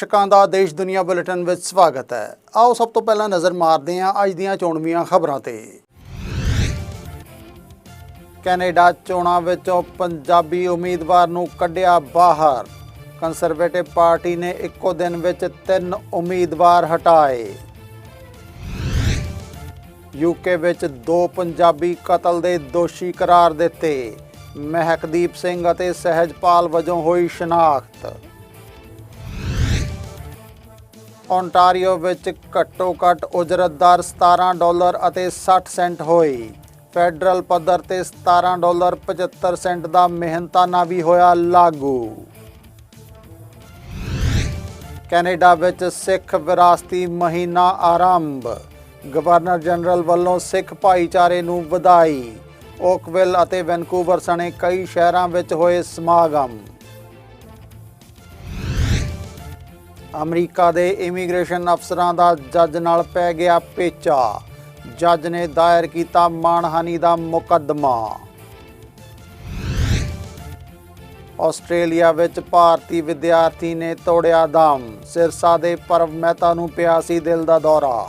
ਦਰਸ਼ਕਾਂ ਦਾ ਦੇਸ਼ ਦੁਨੀਆ ਬੁਲੇਟਿਨ ਵਿੱਚ ਸਵਾਗਤ ਹੈ। ਆਓ ਸਭ ਤੋਂ ਪਹਿਲਾਂ ਨਜ਼ਰ ਮਾਰਦੇ ਹਾਂ ਅੱਜ ਦੀਆਂ ਚੋਣਵੀਆਂ ਖਬਰਾਂ ਤੇ। ਕੈਨੇਡਾ ਚੋਣਾਂ ਵਿੱਚੋਂ ਪੰਜਾਬੀ ਉਮੀਦਵਾਰ ਨੂੰ ਕੱਢਿਆ ਬਾਹਰ। ਕੰਸਰਵੇਟਿਵ ਪਾਰਟੀ ਨੇ ਇੱਕੋ ਦਿਨ ਵਿੱਚ ਤਿੰਨ ਉਮੀਦਵਾਰ ਹਟਾਏ। ਯੂਕੇ ਵਿੱਚ ਦੋ ਪੰਜਾਬੀ ਕਤਲ ਦੇ ਦੋਸ਼ੀ ਕਰਾਰ ਦਿੱਤੇ। ਮਹਿਕਦੀਪ ਸਿੰਘ ਅਤੇ ਸਹਿਜਪਾਲ ਵਜੋਂ ਹੋਈ ਸ਼ਨਾਖਤ। ਓਨਟਾਰੀਓ ਵਿੱਚ ਘੱਟੋ ਘੱਟ ਉਜਰਤ ਦਰ 17 ਡਾਲਰ ਅਤੇ 60 ਸੈਂਟ ਹੋਈ। ਫੈਡਰਲ ਪੱਧਰ ਤੇ 17 ਡਾਲਰ 75 ਸੈਂਟ ਦਾ ਮਿਹਨਤਾਨਾ ਵੀ ਹੋਇਆ ਲਾਗੂ। ਕੈਨੇਡਾ ਵਿੱਚ ਸਿੱਖ ਵਿਰਾਸਤੀ ਮਹੀਨਾ ਆਰੰਭ। ਗਵਰਨਰ ਜਨਰਲ ਵੱਲੋਂ ਸਿੱਖ ਭਾਈਚਾਰੇ ਨੂੰ ਵਧਾਈ। ਓਕਵਿਲ ਅਤੇ ਵੈਨਕੂਵਰ ਸਣੇ ਕਈ ਸ਼ਹਿਰਾਂ ਵਿੱਚ ਹੋਏ ਸਮਾਗਮ। ਅਮਰੀਕਾ ਦੇ ਇਮੀਗ੍ਰੇਸ਼ਨ ਅਫਸਰਾਂ ਦਾ ਜੱਜ ਨਾਲ ਪੈ ਗਿਆ ਪੇਚਾ। ਜੱਜ ਨੇ ਦਾਇਰ ਕੀਤਾ ਮਾਣਹਾਨੀ ਦਾ ਮੁਕੱਦਮਾ। ਆਸਟ੍ਰੇਲੀਆ ਵਿੱਚ ਭਾਰਤੀ ਵਿਦਿਆਰਥੀ ਨੇ ਤੋੜਿਆ ਦਮ। ਸਿਰਸਾ ਦੇ ਪਰਵ ਮਹਿਤਾ ਨੂੰ ਪਿਆ ਸੀ ਦਿਲ ਦਾ ਦੌਰਾ।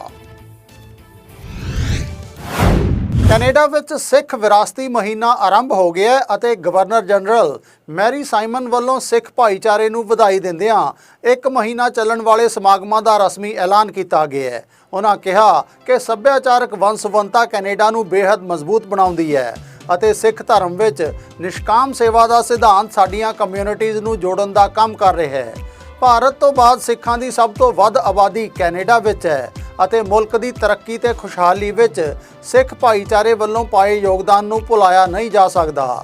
ਕੈਨੇਡਾ ਵਿੱਚ ਸਿੱਖ ਵਿਰਾਸਤੀ ਮਹੀਨਾ ਆਰੰਭ ਹੋ ਗਿਆ ਅਤੇ ਗਵਰਨਰ ਜਨਰਲ ਮੈਰੀ ਸਾਈਮਨ ਵੱਲੋਂ ਸਿੱਖ ਭਾਈਚਾਰੇ ਨੂੰ ਵਧਾਈ ਦਿੰਦਿਆਂ ਇੱਕ ਮਹੀਨਾ ਚੱਲਣ ਵਾਲੇ ਸਮਾਗਮਾਂ ਦਾ ਰਸਮੀ ਐਲਾਨ ਕੀਤਾ ਗਿਆ ਹੈ। ਉਹਨਾਂ ਕਿਹਾ ਕਿ ਸੱਭਿਆਚਾਰਕ ਵੰਸਵੰਤਾ ਕੈਨੇਡਾ ਨੂੰ ਬੇहद ਮਜ਼ਬੂਤ ਬਣਾਉਂਦੀ ਹੈ ਅਤੇ ਸਿੱਖ ਧਰਮ ਵਿੱਚ ਨਿਸ਼ਕਾਮ ਸੇਵਾ ਦਾ ਸਿਧਾਂਤ ਸਾਡੀਆਂ ਕਮਿਊਨਿਟੀਜ਼ ਨੂੰ ਜੋੜਨ ਦਾ ਕੰਮ ਕਰ ਰਿਹਾ ਹੈ। ਭਾਰਤ ਤੋਂ ਬਾਅਦ ਸਿੱਖਾਂ ਦੀ ਸਭ ਤੋਂ ਵੱਧ ਆਬਾਦੀ ਕੈਨੇਡਾ ਵਿੱਚ ਹੈ ਅਤੇ ਮੁਲਕ ਦੀ ਤਰੱਕੀ ਤੇ ਖੁਸ਼ਹਾਲੀ ਵਿੱਚ ਸਿੱਖ ਭਾਈਚਾਰੇ ਵੱਲੋਂ ਪਾਏ ਯੋਗਦਾਨ ਨੂੰ ਭੁਲਾਇਆ ਨਹੀਂ ਜਾ ਸਕਦਾ।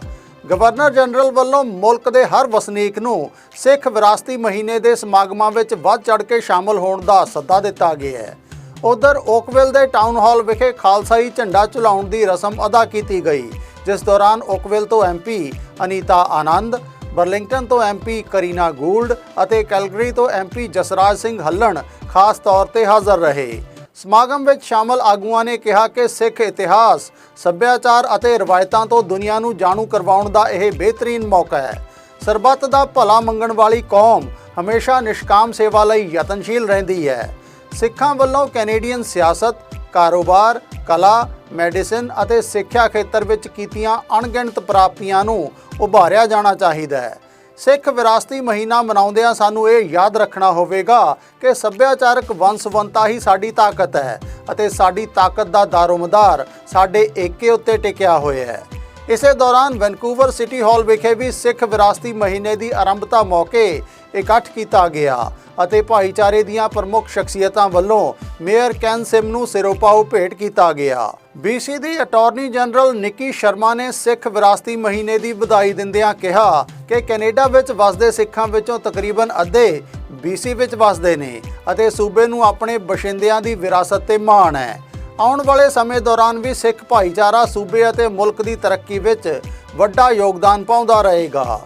ਗਵਰਨਰ ਜਨਰਲ ਵੱਲੋਂ ਮੁਲਕ ਦੇ ਹਰ ਵਸਨੀਕ ਨੂੰ ਸਿੱਖ ਵਿਰਾਸਤੀ ਮਹੀਨੇ ਦੇ ਸਮਾਗਮਾਂ ਵਿੱਚ ਵੱਧ ਚੜ ਕੇ ਸ਼ਾਮਲ ਹੋਣ ਦਾ ਸੱਦਾ ਦਿੱਤਾ ਗਿਆ ਹੈ। ਉਧਰ ਓਕਵਿਲ ਦੇ ਟਾਊਨ ਹਾਲ ਵਿਖੇ ਖਾਲਸਾਈ ਝੰਡਾ ਝੁਲਾਉਣ ਦੀ ਰਸਮ ਅਦਾ ਕੀਤੀ ਗਈ, ਜਿਸ ਦੌਰਾਨ ਓਕਵਿਲ ਤੋਂ ਐਮਪੀ ਅਨੀਤਾ ਆਨੰਦ ਬਰਲਿੰਗਟਨ ਤੋਂ ਐਮਪੀ ਕਰੀਨਾ ਗੂਲਡ ਅਤੇ ਕੈਲਗਰੀ ਤੋਂ ਐਮਪੀ ਜਸਰਾਜ ਸਿੰਘ ਹੱਲਣ ਖਾਸ ਤੌਰ ਤੇ ਹਾਜ਼ਰ ਰਹੇ। ਸਮਾਗਮ ਵਿੱਚ ਸ਼ਾਮਲ ਆਗੂਆਂ ਨੇ ਕਿਹਾ ਕਿ ਸਿੱਖ ਇਤਿਹਾਸ, ਸੱਭਿਆਚਾਰ ਅਤੇ ਰਵਾਇਤਾਂ ਤੋਂ ਦੁਨੀਆ ਨੂੰ ਜਾਣੂ ਕਰਵਾਉਣ ਦਾ ਇਹ ਬਿਹਤਰੀਨ ਮੌਕਾ ਹੈ। ਸਰਬੱਤ ਦਾ ਭਲਾ ਮੰਗਣ ਵਾਲੀ ਕੌਮ ਹਮੇਸ਼ਾ ਨਿਸ਼ਕਾਮ ਸੇਵਾ ਲਈ ਯਤਨਸ਼ੀਲ ਰਹਿੰਦੀ ਹੈ। ਸਿੱਖਾਂ ਵੱਲੋਂ ਕੈਨੇਡੀਅਨ ਸਿਆਸਤ, ਕਾਰੋਬਾਰ ਕਲਾ, ਮੈਡੀਸਿਨ ਅਤੇ ਸਿੱਖਿਆ ਖੇਤਰ ਵਿੱਚ ਕੀਤੀਆਂ ਅਣਗਿਣਤ ਪ੍ਰਾਪਤੀਆਂ ਨੂੰ ਉਭਾਰਿਆ ਜਾਣਾ ਚਾਹੀਦਾ ਹੈ। ਸਿੱਖ ਵਿਰਾਸਤੀ ਮਹੀਨਾ ਮਨਾਉਂਦਿਆਂ ਸਾਨੂੰ ਇਹ ਯਾਦ ਰੱਖਣਾ ਹੋਵੇਗਾ ਕਿ ਸੱਭਿਆਚਾਰਕ ਵੰਸਵੰਤਾ ਹੀ ਸਾਡੀ ਤਾਕਤ ਹੈ ਅਤੇ ਸਾਡੀ ਤਾਕਤ ਦਾ ਦਾਰੋਮਦਾਰ ਸਾਡੇ ਏਕੇ ਉੱਤੇ ਟਿਕਿਆ ਹੋਇਆ ਹੈ। ਇਸੇ ਦੌਰਾਨ ਵੈਨਕੂਵਰ ਸਿਟੀ ਹਾਲ ਵਿਖੇ ਵੀ ਸਿੱਖ ਵਿਰਾਸਤੀ ਮਹੀਨੇ ਦੀ ਆਰੰਭਤਾ ਮੌਕੇ ਇਕੱਠ ਕੀਤਾ ਗਿਆ ਅਤੇ ਭਾਈਚਾਰੇ ਦੀਆਂ ਪ੍ਰਮੁੱਖ ਸ਼ਖਸੀਅਤਾਂ ਵੱਲੋਂ ਮੇਅਰ ਕੈਨ ਸਿਮ ਨੂੰ ਸਿਰੋਪਾਓ ਭੇਟ ਕੀਤਾ ਗਿਆ। BC ਦੀ ਅਟਾਰਨੀ ਜਨਰਲ ਨਿੱਕੀ ਸ਼ਰਮਾ ਨੇ ਸਿੱਖ ਵਿਰਾਸਤੀ ਮਹੀਨੇ ਦੀ ਵਧਾਈ ਦਿੰਦਿਆਂ ਕਿਹਾ ਕਿ ਕੈਨੇਡਾ ਵਿੱਚ ਵਸਦੇ ਸਿੱਖਾਂ ਵਿੱਚੋਂ ਤਕਰੀਬਨ ਅੱਧੇ BC ਵਿੱਚ ਵਸਦੇ ਨੇ ਅਤੇ ਸੂਬੇ ਨੂੰ ਆਪਣੇ ਬਸ਼ਿੰਦਿਆਂ ਦੀ ਵਿਰਾਸਤ ਤੇ ਮਾਣ ਹੈ। ਆਉਣ ਵਾਲੇ ਸਮੇਂ ਦੌਰਾਨ ਵੀ ਸਿੱਖ ਭਾਈਚਾਰਾ ਸੂਬੇ ਅਤੇ ਮੁਲਕ ਦੀ ਤਰੱਕੀ ਵਿੱਚ ਵੱਡਾ ਯੋਗਦਾਨ ਪਾਉਂਦਾ ਰਹੇਗਾ।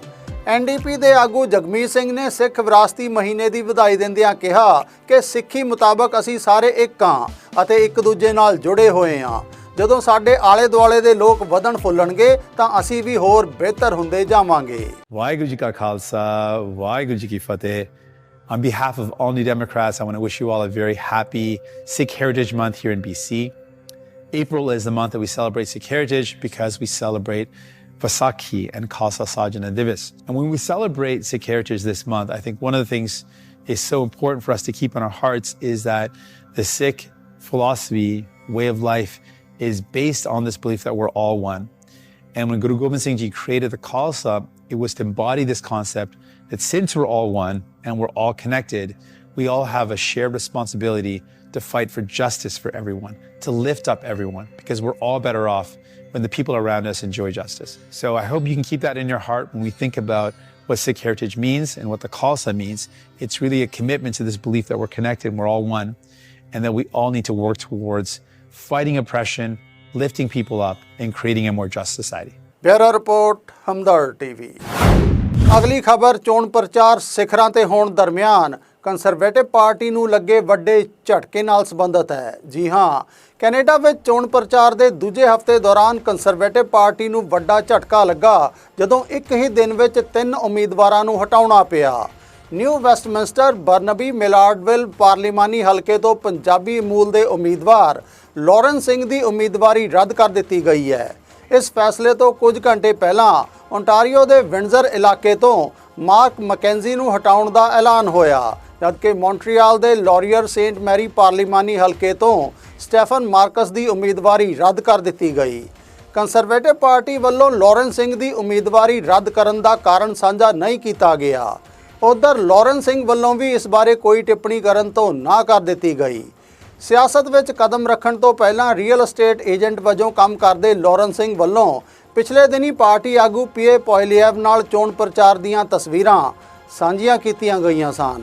ਐਨਡੀਪੀ ਦੇ ਆਗੂ ਜਗਮੀਤ ਸਿੰਘ ਨੇ ਸਿੱਖ ਵਿਰਾਸਤੀ ਮਹੀਨੇ ਦੀ ਵਧਾਈ ਦਿੰਦਿਆਂ ਕਿਹਾ ਕਿ ਸਿੱਖੀ ਮੁਤਾਬਕ ਅਸੀਂ ਸਾਰੇ ਇੱਕ ਹਾਂ ਅਤੇ ਇੱਕ ਦੂਜੇ ਨਾਲ ਜੁੜੇ ਹੋਏ ਹਾਂ ਜਦੋਂ ਸਾਡੇ ਆਲੇ ਦੁਆਲੇ ਦੇ ਲੋਕ ਵਧਣ ਫੁੱਲਣਗੇ ਤਾਂ ਅਸੀਂ ਵੀ ਹੋਰ ਬਿਹਤਰ ਹੁੰਦੇ ਜਾਵਾਂਗੇ ਵਾਹਿਗੁਰੂ ਜੀ ਕਾ ਖਾਲਸਾ ਵਾਹਿਗੁਰੂ ਜੀ ਕੀ ਫਤਿਹ On behalf of all New Democrats, I want to wish you all a very happy Sikh Heritage Month here in BC. April is the month that we celebrate Sikh heritage because we celebrate Vaisakhi and Khalsa Sajana Divas. And when we celebrate Sikh heritage this month, I think one of the things is so important for us to keep in our hearts is that the Sikh philosophy, way of life, is based on this belief that we're all one. And when Guru Gobind Singh Ji created the Khalsa, it was to embody this concept that since we're all one and we're all connected, we all have a shared responsibility to fight for justice for everyone, to lift up everyone, because we're all better off when the people around us enjoy justice. So I hope you can keep that in your heart when we think about what Sikh heritage means and what the Khalsa means. It's really a commitment to this belief that we're connected and we're all one, and that we all need to work towards fighting oppression, lifting people up, and creating a more just society. Bureau report Hamdard TV ਅਗਲੀ ਖਬਰ ਚੋਣ ਪ੍ਰਚਾਰ ਸਿਖਰਾਂ ਤੇ ਹੋਣ ਦਰਮਿਆਨ conservative party ਨੂੰ ਲੱਗੇ ਵੱਡੇ ਝਟਕੇ ਨਾਲ ਸੰਬੰਧਿਤ ਹੈ। ਜੀ ਹਾਂ, ਕੈਨੇਡਾ ਵਿੱਚ ਚੋਣ ਪ੍ਰਚਾਰ ਦੇ ਦੂਜੇ ਹਫ਼ਤੇ ਦੌਰਾਨ ਕੰਸਰਵੇਟਿਵ ਪਾਰਟੀ ਨੂੰ ਵੱਡਾ ਝਟਕਾ ਲੱਗਾ, ਜਦੋਂ ਇੱਕ ਹੀ ਦਿਨ ਵਿੱਚ ਤਿੰਨ ਉਮੀਦਵਾਰਾਂ ਨੂੰ ਹਟਾਉਣਾ ਪਿਆ। ਨਿਊ ਵੈਸਟਮਿੰਸਟਰ ਬਰਨਬੀ ਮਿਲਾਰਡਵਿਲ ਪਾਰਲੀਮਾਨੀ ਹਲਕੇ ਤੋਂ ਪੰਜਾਬੀ ਮੂਲ ਦੇ ਉਮੀਦਵਾਰ ਲਾਰੈਂਸ ਸਿੰਘ ਦੀ ਉਮੀਦਵਾਰੀ ਰੱਦ ਕਰ ਦਿੱਤੀ ਗਈ ਹੈ। ਇਸ ਫੈਸਲੇ ਤੋਂ ਕੁਝ ਘੰਟੇ ਪਹਿਲਾਂ ਓਨਟਾਰੀਓ ਦੇ ਵਿੰਡਜ਼ਰ ਇਲਾਕੇ ਤੋਂ ਮਾਰਕ ਮੈਕੈਂਜ਼ੀ ਨੂੰ ਹਟਾਉਣ ਦਾ ਐਲਾਨ ਹੋਇਆ। ਜਦਕਿ ਮੌਂਟਰੀਆਲ ਦੇ ਲੌਰੀਅਰ ਸੇਂਟ ਮੈਰੀ ਪਾਰਲੀਮਾਨੀ ਹਲਕੇ ਤੋਂ ਸਟੈਫਨ ਮਾਰਕਸ ਦੀ ਉਮੀਦਵਾਰੀ ਰੱਦ ਕਰ ਦਿੱਤੀ ਗਈ। ਕੰਸਰਵੇਟਿਵ ਪਾਰਟੀ ਵੱਲੋਂ ਲਾਰੈਂਸ ਸਿੰਘ ਦੀ ਉਮੀਦਵਾਰੀ ਰੱਦ ਕਰਨ ਦਾ ਕਾਰਨ ਸਾਂਝਾ ਨਹੀਂ ਕੀਤਾ ਗਿਆ। ਉਧਰ ਲਾਰੈਂਸ ਸਿੰਘ ਵੱਲੋਂ ਵੀ ਇਸ ਬਾਰੇ ਕੋਈ ਟਿੱਪਣੀ ਕਰਨ ਤੋਂ ਨਾ ਕਰ ਦਿੱਤੀ ਗਈ। ਸਿਆਸਤ ਵਿੱਚ ਕਦਮ ਰੱਖਣ ਤੋਂ ਪਹਿਲਾਂ ਰੀਅਲ ਏਸਟੇਟ ਏਜੰਟ ਵਜੋਂ ਕੰਮ ਕਰਦੇ ਲਾਰੈਂਸ ਸਿੰਘ ਵੱਲੋਂ ਪਿਛਲੇ ਦਿਨੀ ਪਾਰਟੀ ਆਗੂ ਪੀਏ ਪੋਇਲੀਐਵ ਨਾਲ ਚੋਣ ਪ੍ਰਚਾਰ ਦੀਆਂ ਤਸਵੀਰਾਂ ਸਾਂਝੀਆਂ ਕੀਤੀਆਂ ਗਈਆਂ ਸਨ।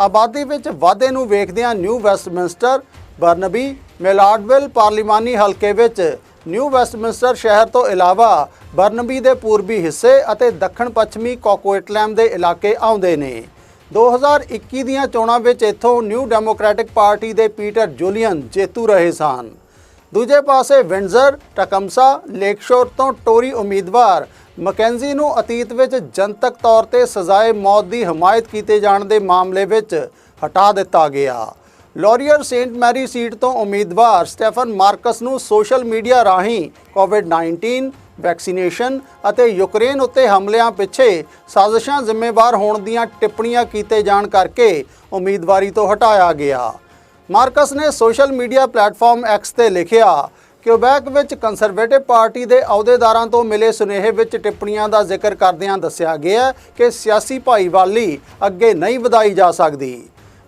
ਆਬਾਦੀ ਵਿੱਚ ਵਾਧੇ ਨੂੰ ਵੇਖਦਿਆਂ ਨਿਊ ਵੈਸਟਮਿੰਸਟਰ ਬਰਨਬੀ ਮੈਲਾਡਵਿਲ ਪਾਰਲੀਮਾਨੀ ਹਲਕੇ ਵਿੱਚ ਨਿਊ ਵੈਸਟਮਿੰਸਟਰ ਸ਼ਹਿਰ ਤੋਂ ਇਲਾਵਾ ਬਰਨਬੀ ਦੇ ਪੂਰਬੀ ਹਿੱਸੇ ਅਤੇ ਦੱਖਣ ਪੱਛਮੀ ਕੋਕੋਇਟਲੈਮ ਦੇ ਇਲਾਕੇ ਆਉਂਦੇ ਨੇ। 2021 ਦੀਆਂ ਚੋਣਾਂ ਵਿੱਚ ਇੱਥੋਂ ਨਿਊ ਡੈਮੋਕ੍ਰੈਟਿਕ ਪਾਰਟੀ ਦੇ ਪੀਟਰ ਜੂਲੀਅਨ ਜੇਤੂ ਰਹੇ ਸਨ। ਦੂਜੇ ਪਾਸੇ ਵਿੰਡਜ਼ਰ, ਟਕਮਸਾ, ਲੇਕਸ਼ੋਰ ਤੋਂ ਟੋਰੀ ਉਮੀਦਵਾਰ ਮਕੈਂਜ਼ੀ ਨੂੰ ਅਤੀਤ ਵਿੱਚ ਜਨਤਕ ਤੌਰ ਤੇ ਸਜ਼ਾਏ ਮੌਤ ਦੀ ਹਮਾਇਤ ਕੀਤੇ ਜਾਣ ਦੇ ਮਾਮਲੇ ਵਿੱਚ ਹਟਾ ਦਿੱਤਾ ਗਿਆ। ਲੌਰੀਅਰ ਸੇਂਟ ਮੈਰੀ ਸੀਟ ਤੋਂ ਉਮੀਦਵਾਰ ਸਟੈਫਨ ਮਾਰਕਸ ਨੂੰ ਸੋਸ਼ਲ ਮੀਡੀਆ ਰਾਹੀਂ ਕੋਵਿਡ-19 ਵੈਕਸੀਨੇਸ਼ਨ ਅਤੇ ਯੂਕਰੇਨ ਉੱਤੇ ਹਮਲਿਆਂ ਪਿੱਛੇ ਸਾਜ਼ਿਸ਼ਾਂ ਜ਼ਿੰਮੇਵਾਰ ਹੋਣ ਦੀਆਂ ਟਿੱਪਣੀਆਂ ਕੀਤੇ ਜਾਣ ਕਰਕੇ ਉਮੀਦਵਾਰੀ ਤੋਂ ਹਟਾਇਆ ਗਿਆ। ਮਾਰਕਸ ਨੇ ਸੋਸ਼ਲ ਮੀਡੀਆ ਪਲੇਟਫਾਰਮ ਐਕਸ ਤੇ ਲਿਖਿਆ ਕਿਊਬੈਕ ਵਿੱਚ ਕੰਜ਼ਰਵੇਟਿਵ ਪਾਰਟੀ ਦੇ ਅਹੁਦੇਦਾਰਾਂ ਤੋਂ ਮਿਲੇ ਸੁਨੇਹੇ ਵਿੱਚ ਟਿੱਪਣੀਆਂ ਦਾ ਜ਼ਿਕਰ ਕਰਦਿਆਂ ਦੱਸਿਆ ਗਿਆ ਕਿ ਸਿਆਸੀ ਭਾਈਵਾਲੀ ਅੱਗੇ ਨਹੀਂ ਵਧਾਈ ਜਾ ਸਕਦੀ।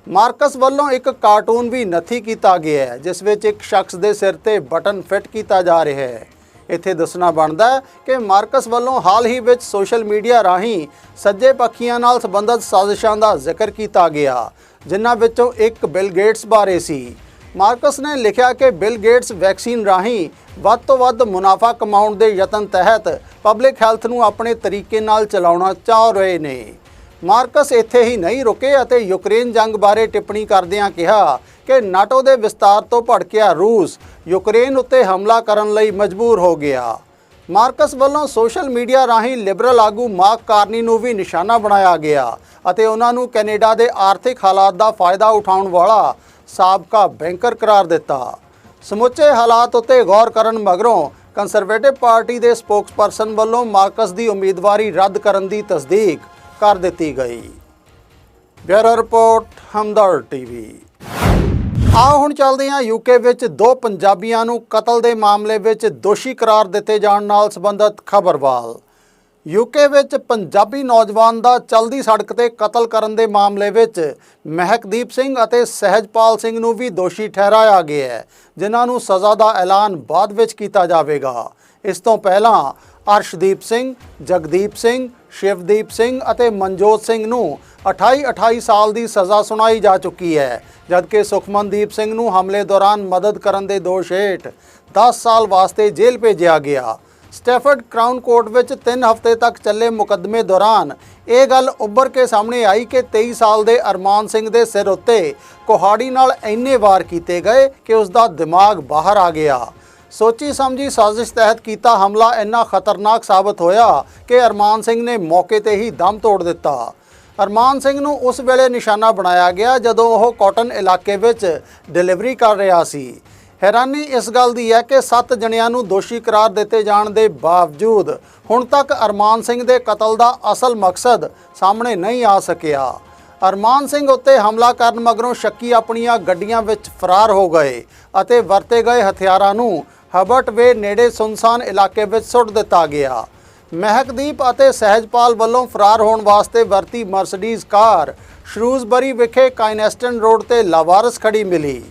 ਮਾਰਕਸ ਵੱਲੋਂ ਇੱਕ ਕਾਰਟੂਨ ਵੀ ਨੱਥੀ ਕੀਤਾ ਗਿਆ ਹੈ, ਜਿਸ ਵਿੱਚ ਇੱਕ ਸ਼ਖਸ ਦੇ ਸਿਰ ਤੇ ਬਟਨ ਫਿੱਟ ਕੀਤਾ ਜਾ ਰਿਹਾ ਹੈ। ਇੱਥੇ ਦੱਸਣਾ ਬਣਦਾ ਹੈ ਕਿ ਮਾਰਕਸ ਵੱਲੋਂ ਹਾਲ ਹੀ ਵਿੱਚ ਸੋਸ਼ਲ ਮੀਡੀਆ ਰਾਹੀਂ ਸੱਜੇ ਪੱਖੀਆਂ ਨਾਲ ਸੰਬੰਧਿਤ ਸਾਜ਼ਿਸ਼ਾਂ ਦਾ ਜ਼ਿਕਰ ਕੀਤਾ ਗਿਆ। ਜਿਨ੍ਹਾਂ ਵਿੱਚੋਂ ਇੱਕ ਬਿਲ ਗੇਟਸ ਬਾਰੇ ਸੀ। ਮਾਰਕਸ ਨੇ ਲਿਖਿਆ ਕਿ ਬਿਲ ਗੇਟਸ ਵੈਕਸੀਨ ਰਾਹੀਂ ਵੱਧ ਤੋਂ ਵੱਧ ਮੁਨਾਫਾ ਕਮਾਉਣ ਦੇ ਯਤਨ ਤਹਿਤ ਪਬਲਿਕ ਹੈਲਥ ਨੂੰ ਆਪਣੇ ਤਰੀਕੇ ਨਾਲ ਚਲਾਉਣਾ ਚਾਹ ਰਹੇ ਨੇ। ਮਾਰਕਸ ਇੱਥੇ ਹੀ ਨਹੀਂ ਰੁਕੇ ਅਤੇ ਯੂਕਰੇਨ ਜੰਗ ਬਾਰੇ ਟਿੱਪਣੀ ਕਰਦਿਆਂ ਕਿਹਾ ਕਿ ਨਾਟੋ ਦੇ ਵਿਸਤਾਰ ਤੋਂ ਭੜਕਿਆ ਰੂਸ ਯੂਕਰੇਨ ਉੱਤੇ ਹਮਲਾ ਕਰਨ ਲਈ ਮਜਬੂਰ ਹੋ ਗਿਆ। ਮਾਰਕਸ ਵੱਲੋਂ ਸੋਸ਼ਲ ਮੀਡੀਆ ਰਾਹੀਂ ਲਿਬਰਲ ਆਗੂ ਮਾਰਕ ਕਾਰਨੀ ਨੂੰ ਵੀ ਨਿਸ਼ਾਨਾ ਬਣਾਇਆ ਗਿਆ। ਅਤੇ ਉਹਨਾਂ ਨੂੰ ਕੈਨੇਡਾ ਦੇ ਆਰਥਿਕ ਹਾਲਾਤ ਦਾ ਫਾਇਦਾ ਉਠਾਉਣ ਵਾਲਾ ਸਾਬਕਾ ਬੈਂਕਰ ਕਰਾਰ ਦਿੱਤਾ। ਸਮੁੱਚੇ ਹਾਲਾਤ ਉੱਤੇ ਗੌਰ ਕਰਨ ਮਗਰੋਂ ਕੰਜ਼ਰਵੇਟਿਵ ਪਾਰਟੀ ਦੇ ਸਪੋਕਸਪਰਸਨ ਵੱਲੋਂ ਮਾਰਕਸ ਦੀ ਉਮੀਦਵਾਰੀ ਰੱਦ ਕਰਨ ਦੀ ਤਸਦੀਕ ਕਰ ਦਿੱਤੀ ਗਈ। Bureau report Hamdard TV. ਆਓ ਹੁਣ ਚੱਲਦੇ ਹਾਂ ਯੂਕੇ ਵਿੱਚ ਦੋ ਪੰਜਾਬੀਆਂ ਨੂੰ ਕਤਲ ਦੇ ਮਾਮਲੇ ਵਿੱਚ ਦੋਸ਼ੀ ਕਰਾਰ ਦਿੱਤੇ ਜਾਣ ਨਾਲ ਸੰਬੰਧਿਤ ਖਬਰਵਾਲ। ਯੂਕੇ ਵਿੱਚ ਪੰਜਾਬੀ ਨੌਜਵਾਨ ਦਾ ਚਲਦੀ ਸੜਕ ਤੇ ਕਤਲ ਕਰਨ ਦੇ ਮਾਮਲੇ ਵਿੱਚ ਮਹਿਕਦੀਪ ਸਿੰਘ ਅਤੇ ਸਹਿਜਪਾਲ ਸਿੰਘ ਨੂੰ ਵੀ ਦੋਸ਼ੀ ਠਹਿਰਾਇਆ ਗਿਆ ਹੈ, ਜਿਨ੍ਹਾਂ ਨੂੰ ਸਜ਼ਾ ਦਾ ਐਲਾਨ ਬਾਅਦ ਵਿੱਚ ਕੀਤਾ ਜਾਵੇਗਾ। ਇਸ ਤੋਂ ਪਹਿਲਾਂ ਅਰਸ਼ਦੀਪ ਸਿੰਘ, ਜਗਦੀਪ ਸਿੰਘ, ਸ਼ਿਵਦੀਪ ਸਿੰਘ ਅਤੇ ਮਨਜੋਤ ਸਿੰਘ ਨੂੰ 28-28 ਸਾਲ ਦੀ ਸਜ਼ਾ ਸੁਣਾਈ ਜਾ ਚੁੱਕੀ ਹੈ, ਜਦਕਿ ਸੁਖਮਨਦੀਪ ਸਿੰਘ ਨੂੰ ਹਮਲੇ ਦੌਰਾਨ ਮਦਦ ਕਰਨ ਦੇ ਦੋਸ਼ ਹੇਠ 10 ਸਾਲ ਵਾਸਤੇ ਜੇਲ੍ਹ ਭੇਜਿਆ ਗਿਆ। ਸਟੈਫਰਡ ਕ੍ਰਾਊਨ ਕੋਰਟ ਵਿੱਚ 3 ਹਫ਼ਤੇ ਤੱਕ ਚੱਲੇ ਮੁਕੱਦਮੇ ਦੌਰਾਨ ਇਹ ਗੱਲ ਉੱਭਰ ਕੇ ਸਾਹਮਣੇ ਆਈ ਕਿ 23 ਸਾਲ ਦੇ ਅਰਮਾਨ ਸਿੰਘ ਦੇ ਸਿਰ ਉੱਤੇ ਕੁਹਾੜੀ ਨਾਲ ਇੰਨੇ ਵਾਰ ਕੀਤੇ ਗਏ ਕਿ ਉਸ ਦਾ ਦਿਮਾਗ ਬਾਹਰ ਆ ਗਿਆ। ਸੋਚੀ ਸਮਝੀ ਸਾਜ਼ਿਸ਼ ਤਹਿਤ ਕੀਤਾ ਹਮਲਾ ਇੰਨਾ ਖਤਰਨਾਕ ਸਾਬਤ ਹੋਇਆ ਕਿ ਅਰਮਾਨ ਸਿੰਘ ਨੇ ਮੌਕੇ ਤੇ ਹੀ ਦਮ ਤੋੜ ਦਿੱਤਾ। ਅਰਮਾਨ ਸਿੰਘ ਨੂੰ ਉਸ ਵੇਲੇ ਨਿਸ਼ਾਨਾ ਬਣਾਇਆ ਗਿਆ ਜਦੋਂ ਉਹ ਕਾਟਨ ਇਲਾਕੇ ਵਿੱਚ ਡਿਲੀਵਰੀ ਕਰ ਰਿਹਾ ਸੀ। ਹੈਰਾਨੀ ਇਸ ਗੱਲ ਦੀ ਹੈ ਕਿ 7 ਜਣਿਆਂ ਨੂੰ ਦੋਸ਼ੀ ਕਰਾਰ ਦਿੱਤੇ ਜਾਣ ਦੇ ਬਾਵਜੂਦ ਹੁਣ ਤੱਕ ਅਰਮਾਨ ਸਿੰਘ ਦੇ ਕਤਲ ਦਾ ਅਸਲ ਮਕਸਦ ਸਾਹਮਣੇ ਨਹੀਂ ਆ ਸਕਿਆ। ਅਰਮਾਨ ਸਿੰਘ ਉੱਤੇ ਹਮਲਾ ਕਰਨ ਮਗਰੋਂ ਸ਼ੱਕੀ ਆਪਣੀਆਂ ਗੱਡੀਆਂ ਵਿੱਚ ਫਰਾਰ ਹੋ ਗਏ ਅਤੇ ਵਰਤੇ ਗਏ ਹਥਿਆਰਾਂ ਨੂੰ ਹਬਰਟ ਵੇ ਨੇੜੇ ਸੁਨਸਾਨ ਇਲਾਕੇ ਵਿੱਚ ਸੁੱਟ ਦਿੱਤਾ ਗਿਆ। ਮਹਿਕਦੀਪ ਅਤੇ ਸਹਿਜਪਾਲ ਵੱਲੋਂ ਫਰਾਰ ਹੋਣ ਵਾਸਤੇ ਵਰਤੀ ਮਰਸੀਡੀਜ਼ ਕਾਰ ਸ਼ਰੂਜ਼ਬਰੀ ਵਿਖੇ ਕਾਇਨੈਸਟਨ ਰੋਡ ਤੇ ਲਾਵਾਰਸ ਖੜੀ ਮਿਲੀ।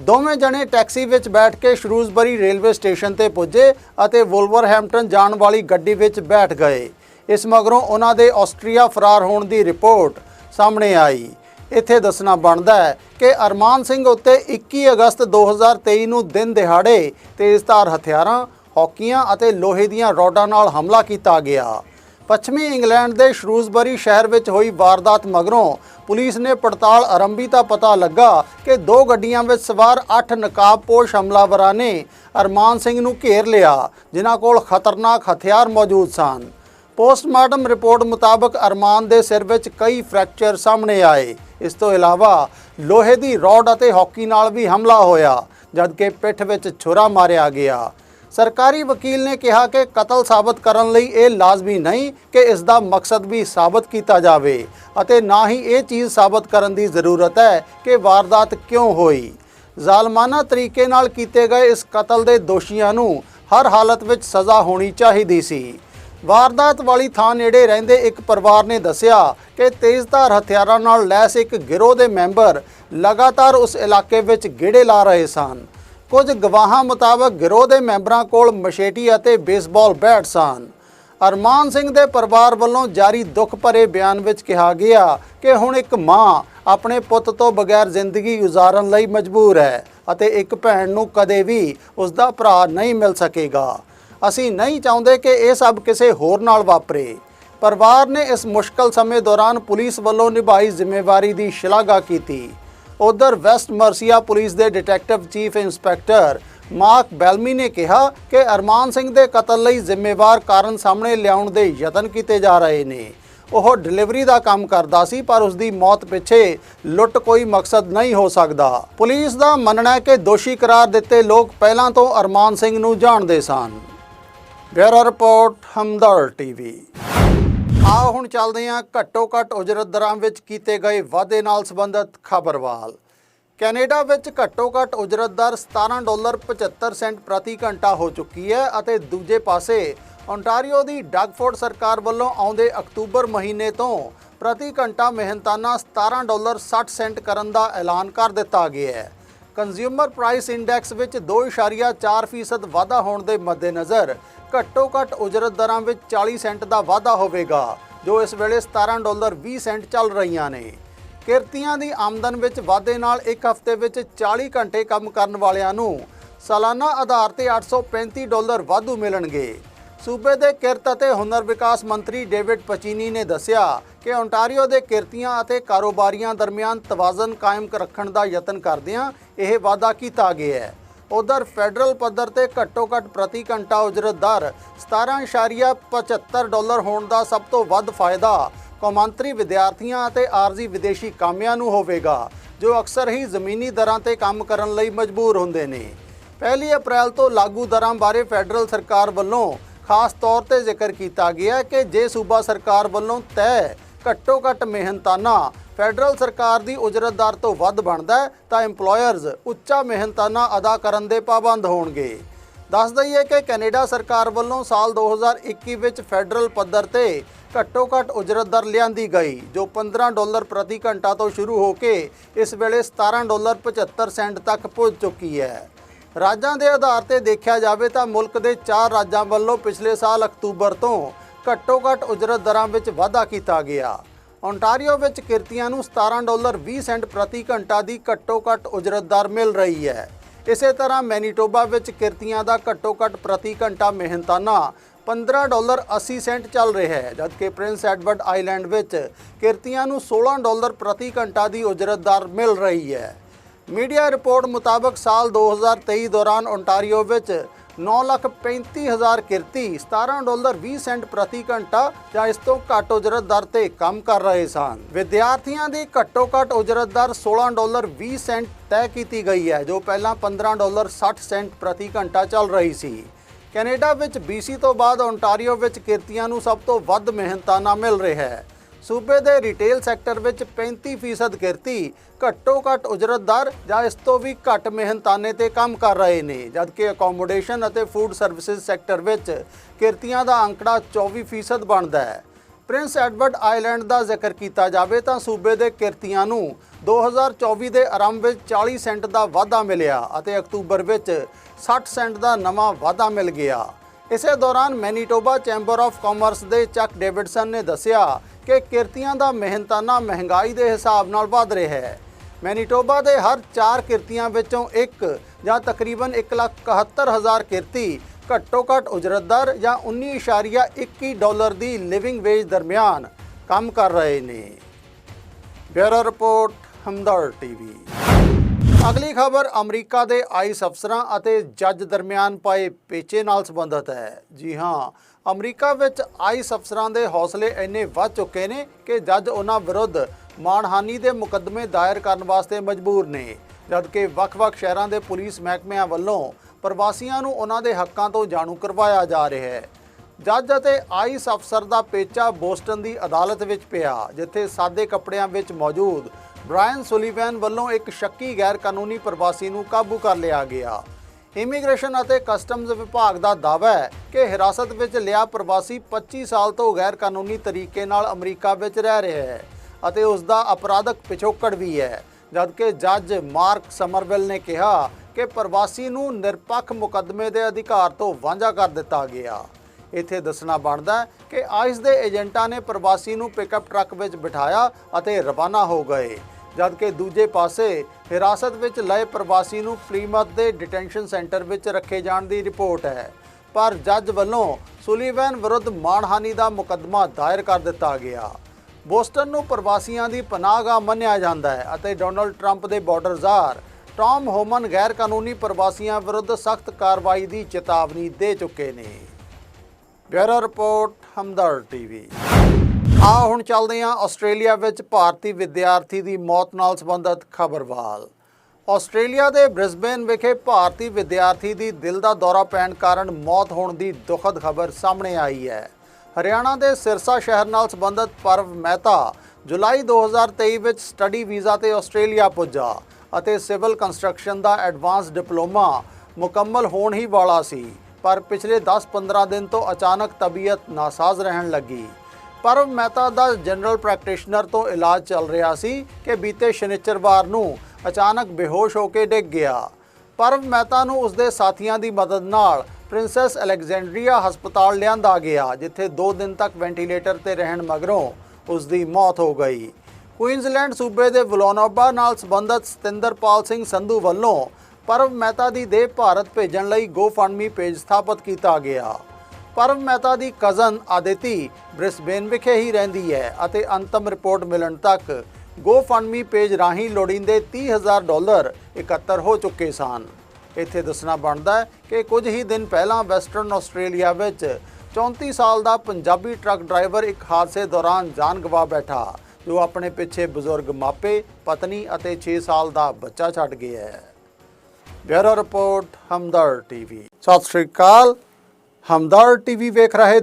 ਦੋਵੇਂ ਜਣੇ ਟੈਕਸੀ ਵਿੱਚ ਬੈਠ ਕੇ ਸ਼ਰੂਜ਼ਬਰੀ ਰੇਲਵੇ ਸਟੇਸ਼ਨ ਤੇ ਪੁੱਜੇ ਅਤੇ ਵੁਲਵਰਹੈਂਪਟਨ ਜਾਣ ਵਾਲੀ ਗੱਡੀ ਵਿੱਚ ਬੈਠ ਗਏ। ਇਸ ਮਗਰੋਂ ਉਹਨਾਂ ਦੇ ਆਸਟਰੀਆ ਫਰਾਰ ਹੋਣ ਦੀ ਰਿਪੋਰਟ ਸਾਹਮਣੇ ਆਈ। ਇੱਥੇ ਦੱਸਣਾ ਬਣਦਾ ਹੈ ਕਿ ਅਰਮਾਨ ਸਿੰਘ ਉੱਤੇ 21 ਅਗਸਤ 2023 ਨੂੰ ਦਿਨ ਦਿਹਾੜੇ ਤੇਜ਼ਧਾਰ ਹਥਿਆਰਾਂ, ਹੌਕੀਆਂ ਅਤੇ ਲੋਹੇ ਦੀਆਂ ਰੋਡਾਂ ਨਾਲ ਹਮਲਾ ਕੀਤਾ ਗਿਆ। ਪੱਛਮੀ ਇੰਗਲੈਂਡ ਦੇ ਸ਼ਰੂਜ਼ਬਰੀ ਸ਼ਹਿਰ ਵਿੱਚ ਹੋਈ ਵਾਰਦਾਤ ਮਗਰੋਂ ਪੁਲਿਸ ਨੇ ਪੜਤਾਲ ਆਰੰਭੀ ਤਾਂ ਪਤਾ ਲੱਗਾ ਕਿ ਦੋ ਗੱਡੀਆਂ ਵਿੱਚ ਸਵਾਰ 8 ਨਕਾਬਪੋਸ਼ ਹਮਲਾਵਰਾਂ ਨੇ ਅਰਮਾਨ ਸਿੰਘ ਨੂੰ ਘੇਰ ਲਿਆ, ਜਿਨ੍ਹਾਂ ਕੋਲ ਖਤਰਨਾਕ ਹਥਿਆਰ ਮੌਜੂਦ ਸਨ। ਪੋਸਟਮਾਰਟਮ ਰਿਪੋਰਟ ਮੁਤਾਬਕ ਅਰਮਾਨ ਦੇ ਸਿਰ ਵਿੱਚ ਕਈ ਫ੍ਰੈਕਚਰ ਸਾਹਮਣੇ ਆਏ। ਇਸ ਤੋਂ ਇਲਾਵਾ ਲੋਹੇ ਦੀ ਰੋਡ ਅਤੇ ਹਾਕੀ ਨਾਲ ਵੀ ਹਮਲਾ ਹੋਇਆ, ਜਦਕਿ ਪਿੱਠ ਵਿੱਚ ਛੁਰਾ ਮਾਰਿਆ ਗਿਆ। ਸਰਕਾਰੀ ਵਕੀਲ ਨੇ ਕਿਹਾ ਕਿ ਕਤਲ ਸਾਬਤ ਕਰਨ ਲਈ ਇਹ ਲਾਜ਼ਮੀ ਨਹੀਂ ਕਿ ਇਸ ਦਾ ਮਕਸਦ ਵੀ ਸਾਬਤ ਕੀਤਾ ਜਾਵੇ ਅਤੇ ਨਾ ਹੀ ਇਹ ਚੀਜ਼ ਸਾਬਤ ਕਰਨ ਦੀ ਜ਼ਰੂਰਤ ਹੈ ਕਿ ਵਾਰਦਾਤ ਕਿਉਂ ਹੋਈ। ਜ਼ਾਲਮਾਨਾ ਤਰੀਕੇ ਨਾਲ ਕੀਤੇ ਗਏ ਇਸ ਕਤਲ ਦੇ ਦੋਸ਼ੀਆਂ ਨੂੰ ਹਰ ਹਾਲਤ ਵਿੱਚ ਸਜ਼ਾ ਹੋਣੀ ਚਾਹੀਦੀ ਸੀ। ਵਾਰਦਾਤ ਵਾਲੀ ਥਾਂ ਨੇੜੇ ਰਹਿੰਦੇ ਇੱਕ ਪਰਿਵਾਰ ਨੇ ਦੱਸਿਆ ਕਿ ਤੇਜ਼ਧਾਰ ਹਥਿਆਰਾਂ ਨਾਲ ਲੈਸ ਇੱਕ ਗਿਰੋਹ ਦੇ ਮੈਂਬਰ ਲਗਾਤਾਰ ਉਸ ਇਲਾਕੇ ਵਿੱਚ ਗੇੜੇ ਲਾ ਰਹੇ ਸਨ। ਕੁਝ ਗਵਾਹਾਂ ਮੁਤਾਬਕ ਗਿਰੋਹ ਦੇ ਮੈਂਬਰਾਂ ਕੋਲ ਮਸ਼ੇਟੀ ਅਤੇ ਬੇਸਬਾਲ ਬੈਟ ਸਨ। ਅਰਮਾਨ ਸਿੰਘ ਦੇ ਪਰਿਵਾਰ ਵੱਲੋਂ ਜਾਰੀ ਦੁੱਖ ਭਰੇ ਬਿਆਨ ਵਿੱਚ ਕਿਹਾ ਗਿਆ ਕਿ ਹੁਣ ਇੱਕ ਮਾਂ ਆਪਣੇ ਪੁੱਤ ਤੋਂ ਬਗੈਰ ਜ਼ਿੰਦਗੀ ਗੁਜ਼ਾਰਨ ਲਈ ਮਜਬੂਰ ਹੈ ਅਤੇ ਇੱਕ ਭੈਣ ਨੂੰ ਕਦੇ ਵੀ ਉਸ ਦਾ ਭਰਾ ਨਹੀਂ ਮਿਲ ਸਕੇਗਾ। ਅਸੀਂ ਨਹੀਂ ਚਾਹੁੰਦੇ ਕਿ ਇਹ ਸਭ ਕਿਸੇ ਹੋਰ ਨਾਲ ਵਾਪਰੇ। ਪਰਿਵਾਰ ਨੇ ਇਸ ਮੁਸ਼ਕਲ ਸਮੇਂ ਦੌਰਾਨ ਪੁਲਿਸ ਵੱਲੋਂ ਨਿਭਾਈ ਜ਼ਿੰਮੇਵਾਰੀ ਦੀ ਸ਼ਲਾਘਾ ਕੀਤੀ। ਉਧਰ ਵੈਸਟ ਮਰਸੀਆ ਪੁਲਿਸ ਦੇ detective chief inspector Mark Bellamy ਨੇ ਕਿਹਾ ਕਿ ਅਰਮਾਨ ਸਿੰਘ ਦੇ ਕਤਲ ਲਈ ਜ਼ਿੰਮੇਵਾਰ ਕਾਰਨ ਸਾਹਮਣੇ ਲਿਆਉਣ ਦੇ ਯਤਨ ਕੀਤੇ ਜਾ ਰਹੇ ਨੇ। ਉਹ ਡਿਲੀਵਰੀ ਦਾ ਕੰਮ ਕਰਦਾ ਸੀ, ਪਰ ਉਸ ਦੀ ਮੌਤ ਪਿੱਛੇ ਲੁੱਟ ਕੋਈ ਮਕਸਦ ਨਹੀਂ ਹੋ ਸਕਦਾ। ਪੁਲਿਸ ਦਾ ਮੰਨਣਾ ਹੈ ਕਿ ਦੋਸ਼ੀ ਕਰਾਰ ਦਿੱਤੇ ਲੋਕ ਪਹਿਲਾਂ ਤੋਂ ਅਰਮਾਨ ਸਿੰਘ ਨੂੰ ਜਾਣਦੇ ਸਨ। Bureau report Hamdard TV. ਆਓ ਹੁਣ ਚੱਲਦੇ ਹਾਂ ਘੱਟੋ ਘੱਟ ਉਜਰਤ ਦਰਾਂ ਵਿੱਚ ਕੀਤੇ ਗਏ ਵਾਅਦੇ ਨਾਲ ਸੰਬੰਧਿਤ ਖਬਰਵਾਲ। ਕੈਨੇਡਾ ਵਿੱਚ ਘੱਟੋ ਘੱਟ ਉਜਰਤ ਦਰ 17 ਡਾਲਰ 75 ਸੈਂਟ ਪ੍ਰਤੀ ਘੰਟਾ ਹੋ ਚੁੱਕੀ ਹੈ ਅਤੇ ਦੂਜੇ ਪਾਸੇ ਓਨਟਾਰੀਓ ਦੀ ਡਗਫੋਰਡ ਸਰਕਾਰ ਵੱਲੋਂ ਆਉਂਦੇ ਅਕਤੂਬਰ ਮਹੀਨੇ ਤੋਂ ਪ੍ਰਤੀ ਘੰਟਾ ਮਿਹਨਤਾਨਾ 17 ਡਾਲਰ 60 ਸੈਂਟ ਕਰਨ ਦਾ ਐਲਾਨ ਕਰ ਦਿੱਤਾ ਗਿਆ ਹੈ। ਕੰਜ਼ਿਊਮਰ ਪ੍ਰਾਈਸ ਇੰਡੈਕਸ ਵਿੱਚ 2.4% ਵਾਧਾ ਹੋਣ ਦੇ ਮੱਦੇਨਜ਼ਰ ਘੱਟੋ ਘੱਟ ਉਜਰਤ ਦਰਾਂ ਵਿੱਚ 40 ਸੈਂਟ ਦਾ ਵਾਧਾ ਹੋਵੇਗਾ, ਜੋ ਇਸ ਵੇਲੇ 17 ਡਾਲਰ 20 ਸੈਂਟ ਚੱਲ ਰਹੀਆਂ ਨੇ। ਕਿਰਤੀਆਂ ਦੀ ਆਮਦਨ ਵਿੱਚ ਵਾਧੇ ਨਾਲ ਇੱਕ ਹਫ਼ਤੇ ਵਿੱਚ 40 ਘੰਟੇ ਕੰਮ ਕਰਨ ਵਾਲਿਆਂ ਨੂੰ ਸਾਲਾਨਾ ਆਧਾਰ ਤੇ 835 ਡਾਲਰ ਵਾਧੂ ਮਿਲਣਗੇ। ਸੂਬੇ ਦੇ ਕਿਰਤ ਅਤੇ ਹੁਨਰ ਵਿਕਾਸ ਮੰਤਰੀ ਡੇਵਿਡ ਪਚੀਨੀ ਨੇ ਦੱਸਿਆ ਕਿ ਓਨਟਾਰੀਓ ਦੇ ਕਿਰਤੀਆਂ ਅਤੇ ਕਾਰੋਬਾਰੀਆਂ ਦਰਮਿਆਨ ਤਵਾਜ਼ਨ ਕਾਇਮ ਰੱਖਣ ਦਾ ਯਤਨ ਕਰਦਿਆਂ ਇਹ ਵਾਅਦਾ ਕੀਤਾ ਗਿਆ ਹੈ। ਉਧਰ ਫੈਡਰਲ ਪੱਧਰ ਤੇ ਘੱਟੋ ਘੱਟ ਪ੍ਰਤੀ ਘੰਟਾ ਉਜਰਤ ਦਰ 17.75 ਡਾਲਰ ਹੋਣ ਦਾ ਸਭ ਤੋਂ ਵੱਧ ਫਾਇਦਾ ਕੌਮਾਂਤਰੀ ਵਿਦਿਆਰਥੀਆਂ ਅਤੇ ਆਰਜ਼ੀ ਵਿਦੇਸ਼ੀ ਕਾਮਿਆਂ ਨੂੰ ਹੋਵੇਗਾ, ਜੋ ਅਕਸਰ ਹੀ ਜ਼ਮੀਨੀ ਦਰਾਂ ਤੇ ਕੰਮ ਕਰਨ ਲਈ ਮਜਬੂਰ ਹੁੰਦੇ ਨੇ। ਪਹਿਲੀ ਅਪ੍ਰੈਲ ਤੋਂ ਲਾਗੂ ਦਰਾਂ ਬਾਰੇ ਫੈਡਰਲ ਸਰਕਾਰ ਵੱਲੋਂ ਖਾਸ ਤੌਰ ਤੇ ਜ਼ਿਕਰ ਕੀਤਾ ਗਿਆ ਕਿ ਜੇ ਸੂਬਾ ਸਰਕਾਰ ਵੱਲੋਂ ਤੈਅ ਘੱਟੋ ਘੱਟ ਮਿਹਨਤਾਨਾ ਫੈਡਰਲ ਸਰਕਾਰ ਦੀ ਉਜਰਤ ਦਰ ਤੋਂ ਵੱਧ ਬਣਦਾ ਤਾਂ EMPLOYERS ਉੱਚਾ ਮਿਹਨਤਾਨਾ ਅਦਾ ਕਰਨ ਦੇ ਪਾਬੰਦ ਹੋਣਗੇ। ਦੱਸ ਦਈਏ ਕਿ ਕੈਨੇਡਾ ਸਰਕਾਰ ਵੱਲੋਂ ਸਾਲ 2021 ਵਿੱਚ ਫੈਡਰਲ ਪੱਧਰ ਤੇ ਘੱਟੋ ਘੱਟ ਉਜਰਤ ਦਰ ਲਿਆਂਦੀ ਗਈ, ਜੋ 15 ਡਾਲਰ ਪ੍ਰਤੀ ਘੰਟਾ ਤੋਂ ਸ਼ੁਰੂ ਹੋ ਕੇ ਇਸ ਵੇਲੇ 17 ਡਾਲਰ 75 ਸੈਂਟ ਤੱਕ ਪਹੁੰਚ ਚੁੱਕੀ ਹੈ। ਰਾਜਾਂ ਦੇ ਆਧਾਰ ਤੇ ਦੇਖਿਆ ਜਾਵੇ ਤਾਂ ਮੁਲਕ ਦੇ ਚਾਰ ਰਾਜਾਂ ਵੱਲੋਂ ਪਿਛਲੇ ਸਾਲ ਅਕਤੂਬਰ ਤੋਂ ਘੱਟੋ ਘੱਟ ਉਜਰਤ ਦਰਾਂ ਵਿੱਚ ਵਾਧਾ ਕੀਤਾ ਗਿਆ। ਓਨਟਾਰੀਓ ਵਿੱਚ ਕਿਰਤੀਆਂ ਨੂੰ 17 ਡਾਲਰ 20 ਸੈਂਟ ਪ੍ਰਤੀ ਘੰਟਾ ਦੀ ਘੱਟੋ ਘੱਟ ਉਜਰਤ ਦਰ ਮਿਲ ਰਹੀ ਹੈ। ਇਸੇ ਤਰ੍ਹਾਂ ਮੈਨੀਟੋਬਾ ਵਿੱਚ ਕਿਰਤੀਆਂ ਦਾ ਘੱਟੋ ਘੱਟ ਪ੍ਰਤੀ ਘੰਟਾ ਮਿਹਨਤਾਨਾ 15 ਡਾਲਰ 80 ਸੈਂਟ ਚੱਲ ਰਿਹਾ ਹੈ, ਜਦਕਿ ਪ੍ਰਿੰਸ ਐਡਵਰਡ ਆਈਲੈਂਡ ਵਿੱਚ ਕਿਰਤੀਆਂ ਨੂੰ 16 ਡਾਲਰ ਪ੍ਰਤੀ ਘੰਟਾ ਦੀ ਉਜਰਤ ਦਰ ਮਿਲ ਰਹੀ ਹੈ। ਮੀਡੀਆ ਰਿਪੋਰਟ ਮੁਤਾਬਕ ਸਾਲ 2023 ਦੌਰਾਨ ਓਨਟਾਰੀਓ ਵਿੱਚ 935000 ਕਿਰਤੀ 17 ਡਾਲਰ 20 ਸੈਂਟ ਪ੍ਰਤੀ ਘੰਟਾ ਜਾਂ ਇਸ ਤੋਂ ਘੱਟ ਉਜਰਤ ਦਰ ਤੇ ਕੰਮ ਕਰ ਰਹੇ ਸਨ। ਵਿਦਿਆਰਥੀਆਂ ਦੀ ਘੱਟੋ ਘੱਟ ਉਜਰਤ ਦਰ 16 ਡਾਲਰ 20 ਸੈਂਟ ਤੈਅ ਕੀਤੀ ਗਈ ਹੈ, ਜੋ ਪਹਿਲਾਂ 15 ਡਾਲਰ 60 ਸੈਂਟ ਪ੍ਰਤੀ ਘੰਟਾ ਚੱਲ ਰਹੀ ਸੀ। ਕੈਨੇਡਾ ਵਿੱਚ BC ਤੋਂ ਬਾਅਦ ਓਨਟਾਰੀਓ ਵਿੱਚ ਕਿਰਤੀਆਂ ਨੂੰ ਸਭ ਤੋਂ ਵੱਧ ਮਿਹਨਤਾਨਾ ਮਿਲ ਰਿਹਾ ਹੈ। ਸੂਬੇ ਦੇ ਰਿਟੇਲ ਸੈਕਟਰ ਵਿੱਚ 35% ਕਿਰਤੀ ਘੱਟੋ ਘੱਟ ਉਜਰਤ ਦਰ ਜਾਂ ਇਸ ਤੋਂ ਵੀ ਘੱਟ ਮਿਹਨਤਾਨੇ ਤੇ ਕੰਮ ਕਰ ਰਹੇ ਨੇ। ਜਦਕਿ ਅਕੋਮੋਡੇਸ਼ਨ ਅਤੇ ਫੂਡ ਸਰਵਿਸਿਜ਼ ਸੈਕਟਰ ਵਿੱਚ ਕਿਰਤੀਆਂ ਦਾ ਅੰਕੜਾ 24% ਬਣਦਾ ਹੈ। ਪ੍ਰਿੰਸ ਐਡਵਰਡ ਆਈਲੈਂਡ ਦਾ ਜ਼ਿਕਰ ਕੀਤਾ ਜਾਵੇ ਤਾਂ ਸੂਬੇ ਦੇ ਕਿਰਤੀਆਂ ਨੂੰ 2024 ਦੇ ਆਰੰਭ ਵਿੱਚ 40 ਸੈਂਟ ਦਾ ਵਾਧਾ ਮਿਲਿਆ ਅਤੇ ਅਕਤੂਬਰ ਵਿੱਚ 60 ਸੈਂਟ ਦਾ ਨਵਾਂ ਵਾਧਾ ਮਿਲ ਗਿਆ। ਇਸੇ ਦੌਰਾਨ ਮੈਨੀਟੋਬਾ ਚੈਂਬਰ ਆਫ ਕਾਮਰਸ ਦੇ ਚੱਕ ਡੇਵਿਡਸਨ ਨੇ ਦੱਸਿਆ ਕਿ ਕਿਰਤੀਆਂ ਦਾ ਮਿਹਨਤਾਨਾ ਮਹਿੰਗਾਈ ਦੇ ਹਿਸਾਬ ਨਾਲ ਵਧ ਰਿਹਾ ਹੈ। ਮੈਨੀਟੋਬਾ ਦੇ ਹਰ 4 ਕਿਰਤੀਆਂ ਵਿੱਚੋਂ ਇੱਕ ਜਾਂ ਤਕਰੀਬਨ 171000 ਕਿਰਤੀ ਘੱਟੋ ਘੱਟ ਉਜਰਤ ਦਰ ਜਾਂ 19.21 ਡਾਲਰ ਦੀ ਲਿਵਿੰਗ ਵੇਜ ਦਰਮਿਆਨ ਕੰਮ ਕਰ ਰਹੇ ਨੇ। Bureau report Hamdard TV. ਅਗਲੀ ਖਬਰ ਅਮਰੀਕਾ ਦੇ ਆਈਸ ਅਫਸਰਾਂ ਅਤੇ ਜੱਜ ਦਰਮਿਆਨ ਪਾਏ ਪੇਚੇ ਨਾਲ ਸੰਬੰਧਿਤ ਹੈ। ਜੀ ਹਾਂ ਅਮਰੀਕਾ ਵਿੱਚ ਆਈਸ ਅਫਸਰਾਂ ਦੇ ਹੌਸਲੇ ਇੰਨੇ ਵੱਧ ਚੁੱਕੇ ਨੇ ਕਿ ਜੱਜ ਉਹਨਾਂ ਵਿਰੁੱਧ ਮਾਣਹਾਨੀ ਦੇ ਮੁਕੱਦਮੇ ਦਾਇਰ ਕਰਨ ਵਾਸਤੇ ਮਜਬੂਰ ਨੇ। ਜਦਕਿ ਵੱਖ-ਵੱਖ ਸ਼ਹਿਰਾਂ ਦੇ ਪੁਲਿਸ ਮਹਿਕਮਿਆਂ ਵੱਲੋਂ ਪ੍ਰਵਾਸੀਆਂ ਨੂੰ ਉਹਨਾਂ ਦੇ ਹੱਕਾਂ ਤੋਂ ਜਾਣੂ ਕਰਵਾਇਆ ਜਾ ਰਿਹਾ ਹੈ। ਜੱਜ ਅਤੇ ਆਈਸ ਅਫਸਰ ਦਾ ਪੇਚਾ ਬੋਸਟਨ ਦੀ ਅਦਾਲਤ ਵਿੱਚ ਪਿਆ, ਜਿੱਥੇ ਸਾਦੇ ਕੱਪੜਿਆਂ ਵਿੱਚ ਮੌਜੂਦ ਬ੍ਰਾਇਨ ਸੁਲੀਵੈਨ ਵੱਲੋਂ ਇੱਕ ਸ਼ੱਕੀ ਗੈਰ ਕਾਨੂੰਨੀ ਪ੍ਰਵਾਸੀ ਨੂੰ ਕਾਬੂ ਕਰ ਲਿਆ ਗਿਆ। ਇਮੀਗ੍ਰੇਸ਼ਨ ਅਤੇ ਕਸਟਮਜ਼ ਵਿਭਾਗ ਦਾ ਦਾਅਵਾ ਹੈ ਕਿ ਹਿਰਾਸਤ ਵਿੱਚ ਲਿਆ ਪ੍ਰਵਾਸੀ 25 ਸਾਲ ਤੋਂ ਗੈਰ ਕਾਨੂੰਨੀ ਤਰੀਕੇ ਨਾਲ ਅਮਰੀਕਾ ਵਿੱਚ ਰਹਿ ਰਿਹਾ ਹੈ ਅਤੇ ਉਸ ਦਾ ਅਪਰਾਧਕ ਪਿਛੋਕੜ ਵੀ ਹੈ। ਜਦਕਿ ਜੱਜ ਮਾਰਕ ਸਮਰਵਿਲ ਨੇ ਕਿਹਾ ਕਿ ਪ੍ਰਵਾਸੀ ਨੂੰ ਨਿਰਪੱਖ ਮੁਕੱਦਮੇ ਦੇ ਅਧਿਕਾਰ ਤੋਂ ਵਾਂਝਾ ਕਰ ਦਿੱਤਾ ਗਿਆ। ਇੱਥੇ ਦੱਸਣਾ ਬਣਦਾ ਕਿ ਆਈਸ ਦੇ ਏਜੰਟਾਂ ਨੇ ਪ੍ਰਵਾਸੀ ਨੂੰ ਪਿਕਅਪ ਟਰੱਕ ਵਿੱਚ ਬਿਠਾਇਆ ਅਤੇ ਰਵਾਨਾ ਹੋ ਗਏ। ਜਦਕਿ ਦੂਜੇ ਪਾਸੇ ਹਿਰਾਸਤ ਵਿੱਚ ਲਏ ਪ੍ਰਵਾਸੀ ਨੂੰ ਪਲੀਮਤ ਦੇ ਡਿਟੈਂਸ਼ਨ ਸੈਂਟਰ ਵਿੱਚ ਰੱਖੇ ਜਾਣ ਦੀ ਰਿਪੋਰਟ ਹੈ। ਪਰ ਜੱਜ ਵੱਲੋਂ ਸੁਲੀਵੈਨ ਵਿਰੁੱਧ ਮਾਣਹਾਨੀ ਦਾ ਮੁਕੱਦਮਾ ਦਾਇਰ ਕਰ ਦਿੱਤਾ ਗਿਆ। ਬੋਸਟਨ ਨੂੰ ਪ੍ਰਵਾਸੀਆਂ ਦੀ ਪਨਾਹਗਾਹ ਮੰਨਿਆ ਜਾਂਦਾ ਹੈ ਅਤੇ ਡੋਨਲਡ ਟਰੰਪ ਦੇ ਬਾਰਡਰ ਜ਼ਾਰ ਟਾਮ ਹੋਮਨ ਗੈਰ ਕਾਨੂੰਨੀ ਪ੍ਰਵਾਸੀਆਂ ਵਿਰੁੱਧ ਸਖਤ ਕਾਰਵਾਈ ਦੀ ਚੇਤਾਵਨੀ ਦੇ ਚੁੱਕੇ ਨੇ। Bureau report Hamdard TV. ਆ ਹੁਣ ਚੱਲਦੇ ਹਾਂ ਆਸਟ੍ਰੇਲੀਆ ਵਿੱਚ ਭਾਰਤੀ ਵਿਦਿਆਰਥੀ ਦੀ ਮੌਤ ਨਾਲ ਸੰਬੰਧਿਤ ਖਬਰਵਾਲ। ਆਸਟ੍ਰੇਲੀਆ ਦੇ ਬ੍ਰਿਸਬੇਨ ਵਿਖੇ ਭਾਰਤੀ ਵਿਦਿਆਰਥੀ ਦੀ ਦਿਲ ਦਾ ਦੌਰਾ ਪੈਣ ਕਾਰਨ ਮੌਤ ਹੋਣ ਦੀ ਦੁਖਦ ਖਬਰ ਸਾਹਮਣੇ ਆਈ ਹੈ। ਹਰਿਆਣਾ ਦੇ ਸਿਰਸਾ ਸ਼ਹਿਰ ਨਾਲ ਸੰਬੰਧਿਤ ਪਰਵ ਮਹਿਤਾ ਜੁਲਾਈ 2023 ਵਿੱਚ ਸਟੱਡੀ ਵੀਜ਼ਾ ਤੇ ਆਸਟ੍ਰੇਲੀਆ ਪੁੱਜਾ ਅਤੇ ਸਿਵਲ ਕੰਸਟਰਕਸ਼ਨ ਦਾ ਐਡਵਾਂਸ ਡਿਪਲੋਮਾ ਮੁਕੰਮਲ ਹੋਣ ਹੀ ਵਾਲਾ ਸੀ, ਪਰ ਪਿਛਲੇ 10-15 ਦਿਨ ਤੋਂ ਅਚਾਨਕ ਤਬੀਅਤ ਨਾਸਾਜ਼ ਰਹਿਣ ਲੱਗੀ। ਪਰਵ ਮਹਿਤਾ ਦਾ ਜਨਰਲ ਪ੍ਰੈਕਟੀਸ਼ਨਰ ਤੋਂ ਇਲਾਜ ਚੱਲ ਰਿਹਾ ਸੀ ਕਿ ਬੀਤੇ ਸ਼ਨੀਚਰਵਾਰ ਨੂੰ ਅਚਾਨਕ ਬੇਹੋਸ਼ ਹੋ ਕੇ ਡਿੱਗ ਗਿਆ। ਪਰਵ ਮਹਿਤਾ ਨੂੰ ਉਸਦੇ ਸਾਥੀਆਂ ਦੀ ਮਦਦ ਨਾਲ ਪ੍ਰਿੰਸੈਸ ਅਲੈਗਜ਼ੈਂਡਰੀਆ ਹਸਪਤਾਲ ਲਿਆਂਦਾ ਗਿਆ, ਜਿੱਥੇ 2 ਦਿਨ ਤੱਕ ਵੈਂਟੀਲੇਟਰ ਤੇ ਰਹਿਣ ਮਗਰੋਂ ਉਸ ਦੀ ਮੌਤ ਹੋ ਗਈ। ਕੁਈਨਜ਼ਲੈਂਡ ਸੂਬੇ ਦੇ ਵਲੋਨੋਬਾ ਨਾਲ ਸੰਬੰਧਿਤ ਸਤਿੰਦਰਪਾਲ ਸਿੰਘ ਸੰਧੂ ਵੱਲੋਂ ਪਰਮ ਮਹਿਤਾ ਦੀ ਦੇਹ ਭਾਰਤ ਭੇਜਣ ਲਈ ਗੋਫੰਡਮੀ ਪੇਜ ਸਥਾਪਿਤ ਕੀਤਾ ਗਿਆ। ਪਰਮ ਮਹਿਤਾ ਦੀ ਕਜ਼ਨ ਆਦਿਤੀ ਬ੍ਰਿਸਬੇਨ ਵਿਖੇ ਹੀ ਰਹਿੰਦੀ ਹੈ ਅਤੇ ਅੰਤਮ ਰਿਪੋਰਟ ਮਿਲਣ ਤੱਕ ਗੋਫੰਡਮੀ ਪੇਜ ਰਾਹੀਂ ਲੋੜੀਂਦੇ 30000 ਡਾਲਰ ਇਕੱਤਰ ਹੋ ਚੁੱਕੇ ਸਨ। ਇੱਥੇ ਦੱਸਣਾ ਬਣਦਾ ਹੈ ਕਿ ਕੁਝ ਹੀ ਦਿਨ ਪਹਿਲਾਂ ਵੈਸਟਰਨ ਆਸਟ੍ਰੇਲੀਆ ਵਿੱਚ 34 ਸਾਲ ਦਾ ਪੰਜਾਬੀ ਟਰੱਕ ਡਰਾਈਵਰ ਇੱਕ ਹਾਦਸੇ ਦੌਰਾਨ ਜਾਨ ਗਵਾ ਬੈਠਾ, ਜੋ ਆਪਣੇ ਪਿੱਛੇ ਬਜ਼ੁਰਗ ਮਾਪੇ, ਪਤਨੀ ਅਤੇ 6 ਸਾਲ ਦਾ ਬੱਚਾ ਛੱਡ ਗਿਆ ਹੈ। Bureau report, Hamdard TV. ਸਤਿ ਸ਼੍ਰੀ ਅਕਾਲ। ਹਮਦਰ ਟੀਵੀ ਵੇਖ ਰਹੇ